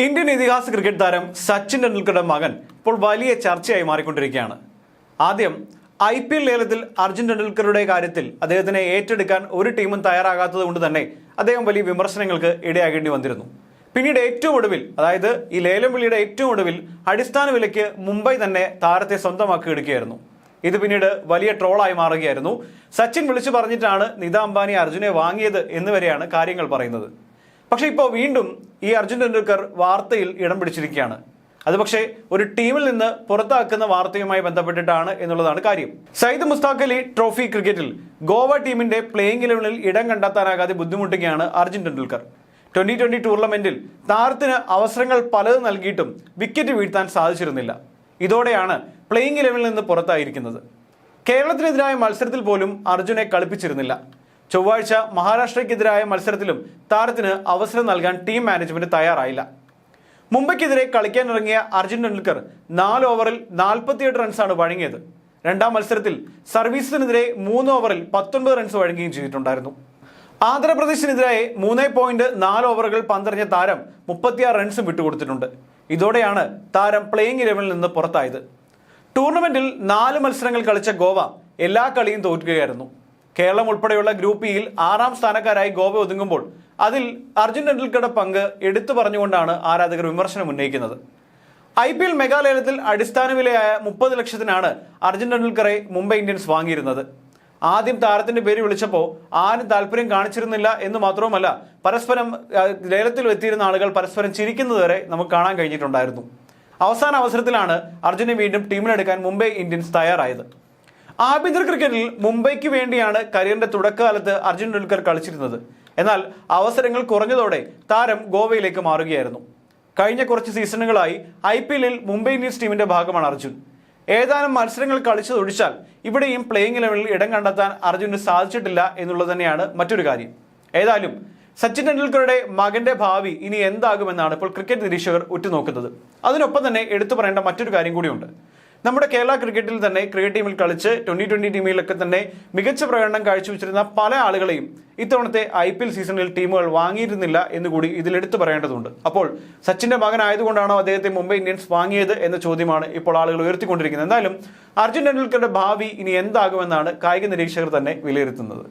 Indian ഇതിഹാസ cricket താരം സച്ചിൻ ടെണ്ടുൽക്കറുടെ മകൻ ഇപ്പോൾ വലിയ ചർച്ചയായി മാറിക്കൊണ്ടിരിക്കുകയാണ്. ആദ്യം ഐ പി എൽ ലേലത്തിൽ അർജുൻ ടെണ്ടുൽക്കറുടെ കാര്യത്തിൽ അദ്ദേഹത്തിനെ ഏറ്റെടുക്കാൻ ഒരു ടീമും തയ്യാറാകാത്തത് കൊണ്ട് തന്നെ അദ്ദേഹം വലിയ വിമർശനങ്ങൾക്ക് ഇടയാകേണ്ടി വന്നിരുന്നു. പിന്നീട് ഏറ്റവും ഒടുവിൽ അതായത് ഈ ലേലം വിളിയുടെ ഏറ്റവും ഒടുവിൽ അടിസ്ഥാന വിലയ്ക്ക് മുംബൈ തന്നെ താരത്തെ സ്വന്തമാക്കി എടുക്കുകയായിരുന്നു. ഇത് പിന്നീട് വലിയ ട്രോളായി മാറുകയായിരുന്നു. സച്ചിൻ വിളിച്ചു പറഞ്ഞിട്ടാണ് നിത അംബാനി അർജുനെ വാങ്ങിയത് എന്നുവരെയാണ് കാര്യങ്ങൾ പറയുന്നത്. പക്ഷേ ഇപ്പോൾ വീണ്ടും ഈ അർജുൻ ടെണ്ടുൽക്കർ വാർത്തയിൽ ഇടം പിടിച്ചിരിക്കുകയാണ്. അത് പക്ഷേ ഒരു ടീമിൽ നിന്ന് പുറത്താക്കുന്ന വാർത്തയുമായി ബന്ധപ്പെട്ടിട്ടാണ് എന്നുള്ളതാണ് കാര്യം. സയ്യിദ് മുസ്താഖ് അലി ട്രോഫി ക്രിക്കറ്റിൽ ഗോവ ടീമിന്റെ പ്ലേയിങ് ഇലവനിൽ ഇടം കണ്ടെത്താനാകാതെ ബുദ്ധിമുട്ടുകയാണ് അർജുൻ ടെണ്ടുൽക്കർ. ട്വന്റി ട്വന്റി ടൂർണമെന്റിൽ താരത്തിന് അവസരങ്ങൾ പലതും നൽകിയിട്ടും വിക്കറ്റ് വീഴ്ത്താൻ സാധിച്ചിരുന്നില്ല. ഇതോടെയാണ് പ്ലേയിങ് ഇലവനിൽ നിന്ന് പുറത്തായിരിക്കുന്നത്. കേരളത്തിനെതിരായ മത്സരത്തിൽ പോലും അർജുനെ കളിപ്പിച്ചിരുന്നില്ല. ചൊവ്വാഴ്ച മഹാരാഷ്ട്രയ്ക്കെതിരായ മത്സരത്തിലും താരത്തിന് അവസരം നൽകാൻ ടീം മാനേജ്മെന്റ് തയ്യാറായില്ല. മുംബൈക്കെതിരെ കളിക്കാനിറങ്ങിയ അർജുൻ ടെണ്ടുൽക്കർ നാല് ഓവറിൽ നാൽപ്പത്തിയെട്ട് റൺസാണ് വഴങ്ങിയത്. രണ്ടാം മത്സരത്തിൽ സർവീസിനെതിരെ മൂന്ന് ഓവറിൽ പത്തൊൻപത് റൺസ് വഴങ്ങുകയും ചെയ്തിട്ടുണ്ടായിരുന്നു. ആന്ധ്രാപ്രദേശിനെതിരായ മൂന്ന് പോയിന്റ് നാല് ഓവറുകൾ പന്തറിഞ്ഞ താരം മുപ്പത്തിയാറ് റൺസും വിട്ടുകൊടുത്തിട്ടുണ്ട്. ഇതോടെയാണ് താരം പ്ലേയിങ് ഇലവനിൽ നിന്ന് പുറത്തായത്. ടൂർണമെന്റിൽ നാല് മത്സരങ്ങൾ കളിച്ച ഗോവ എല്ലാ കളിയും തോൽക്കുകയായിരുന്നു കേരളം ഉൾപ്പെടെയുള്ള ഗ്രൂപ്പ് ഇയിൽ ആറാം സ്ഥാനക്കാരായി ഗോവ ഒതുങ്ങുമ്പോൾ അതിൽ അർജുൻ ടെണ്ടുൽക്കറുടെ പങ്ക് എടുത്തു പറഞ്ഞുകൊണ്ടാണ് ആരാധകർ വിമർശനം ഉന്നയിക്കുന്നത്. ഐ പി എൽ മെഗാലയത്തിൽ അടിസ്ഥാന വിലയായ മുപ്പത് ലക്ഷത്തിനാണ് അർജുൻ ടെണ്ടുൽക്കറെ മുംബൈ ഇന്ത്യൻസ് വാങ്ങിയിരുന്നത്. ആദ്യം താരത്തിന്റെ പേര് വിളിച്ചപ്പോൾ ആരും താല്പര്യം കാണിച്ചിരുന്നില്ല എന്ന് മാത്രവുമല്ല പരസ്പരം ലേലത്തിൽ എത്തിയിരുന്ന ആളുകൾ പരസ്പരം ചിരിക്കുന്നത് വരെ നമുക്ക് കാണാൻ കഴിഞ്ഞിട്ടുണ്ടായിരുന്നു. അവസാന അവസരത്തിലാണ് അർജുനെ വീണ്ടും ടീമിലെടുക്കാൻ മുംബൈ ഇന്ത്യൻസ് തയ്യാറായത്. ആഭ്യന്തര ക്രിക്കറ്റിൽ മുംബൈക്ക് വേണ്ടിയാണ് കരിയറിന്റെ തുടക്കകാലത്ത് അർജുൻ ടെണ്ടുൽക്കർ കളിച്ചിരുന്നത്. എന്നാൽ അവസരങ്ങൾ കുറഞ്ഞതോടെ താരം ഗോവയിലേക്ക് മാറുകയായിരുന്നു. കഴിഞ്ഞ കുറച്ച് സീസണുകളായി ഐ പി എല്ലിൽ മുംബൈ ഇന്ത്യൻസ് ടീമിന്റെ ഭാഗമാണ് അർജുൻ. ഏതാനും മത്സരങ്ങൾ കളിച്ചതൊഴിച്ചാൽ ഇവിടെയും പ്ലേയിങ് ലെവലിൽ ഇടം കണ്ടെത്താൻ അർജുന് സാധിച്ചിട്ടില്ല എന്നുള്ളത് തന്നെയാണ് മറ്റൊരു കാര്യം. ഏതായാലും സച്ചിൻ ടെണ്ടുൽക്കറുടെ മകന്റെ ഭാവി ഇനി എന്താകുമെന്നാണ് ഇപ്പോൾ ക്രിക്കറ്റ് നിരീക്ഷകർ ഉറ്റുനോക്കുന്നത്. അതിനൊപ്പം തന്നെ എടുത്തു പറയേണ്ട മറ്റൊരു കാര്യം കൂടിയുണ്ട്. നമ്മുടെ കേരള ക്രിക്കറ്റിൽ തന്നെ ക്രിക്കറ്റ് ടീമിൽ കളിച്ച് ട്വന്റി ട്വന്റി ടീമിലൊക്കെ തന്നെ മികച്ച പ്രകടനം കാഴ്ചവെച്ചിരുന്ന പല ആളുകളെയും ഇത്തവണത്തെ ഐ പി എൽ സീസണിൽ ടീമുകൾ വാങ്ങിയിരുന്നില്ല എന്നുകൂടി കൂടി എടുത്തു പറയേണ്ടതുണ്ട്. അപ്പോൾ സച്ചിന്റെ മകനായതുകൊണ്ടാണോ അദ്ദേഹത്തെ മുംബൈ ഇന്ത്യൻസ് വാങ്ങിയത് എന്ന ചോദ്യമാണ് ഇപ്പോൾ ആളുകൾ ഉയർത്തിക്കൊണ്ടിരിക്കുന്നത്. എന്തായാലും അർജുൻ ടെണ്ടുൽക്കറുടെ ഭാവി ഇനി എന്താകുമെന്നാണ് കായിക നിരീക്ഷകർ തന്നെ വിലയിരുത്തുന്നത്.